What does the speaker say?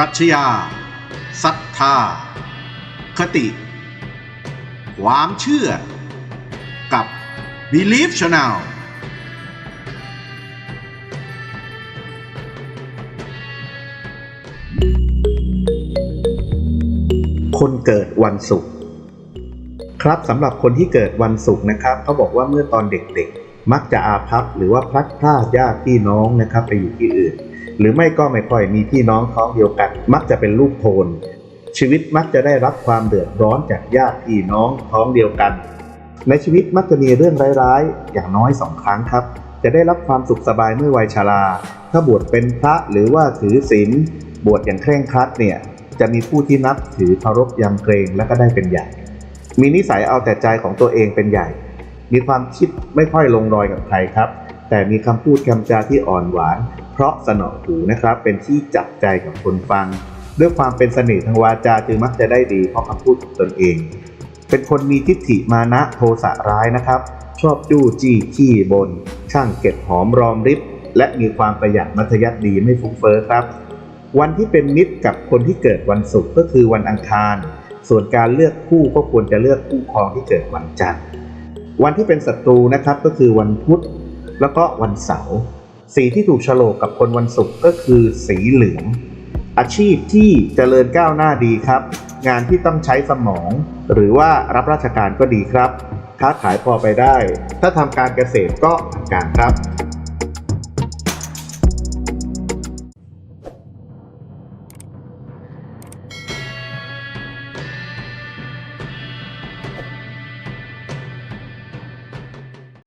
ปรัชญาศรัทธา คติ ความเชื่อ กับ Belief Channel คนเกิดวันศุกร์ครับสำหรับคนที่เกิดวันศุกร์นะครับเขาบอกว่าเมื่อตอนเด็กๆ มักจะอาภัพหรือว่าพลัดพรากญาติพี่น้องนะครับไปอยู่ที่อื่น หรือไม่ก็ไม่ค่อยมีพี่น้องท้องเดียวกัน มักจะเป็นลูกโทน ชีวิตมักจะได้รับความเดือดร้อนจากญาติพี่น้องท้องเดียวกัน ในชีวิตมักจะมีเรื่องร้ายๆ อย่างน้อยสองครั้งครับ จะได้รับความสุขสบายเมื่อวัยชรา ถ้าบวชเป็นพระหรือว่าถือศีลบวชอย่างเคร่งครัดเนี่ยจะมีผู้ที่นับถือเคารพยำเกรงและก็ได้เป็นใหญ่ มีนิสัยเอาแต่ใจของตัวเองเป็นใหญ่ มีความคิดไม่ค่อยลงรอยกับใครครับ แต่มีคำพูดคำจาที่อ่อนหวาน เพราะสนอหูนะครับ เป็นที่จับใจกับคนฟัง ด้วยความเป็นเสน่ห์ทางวาจาจึงมักจะได้ดีเพราะคำพูดของตนเอง เป็นคนมีทิฏฐิมานะโทสะร้ายนะครับ ชอบจู้จี้ขี้บน ช่างเก็บหอมรอมริบและมีความประหยัดมัธยัติดีไม่ฟุ้งเฟ้อครับ วันที่เป็นมิตรกับคนที่เกิดวันศุกร์ก็คือวันอังคาร ส่วนการเลือกคู่ก็ควรจะเลือกคู่ครองที่เกิดวันจันทร์ วันที่เป็นศัตรูนะครับก็คือวันพุธแล้วก็วันเสาร์ สีที่ถูกโฉลกกับคนวันศุกร์ก็คือสีเหลือง อาชีพที่เจริญก้าวหน้าดีครับ งานที่ต้องใช้สมอง หรือว่ารับราชการก็ดีครับ ค้าขายพอไปได้ ถ้าทำการเกษตรก็ทำการครับ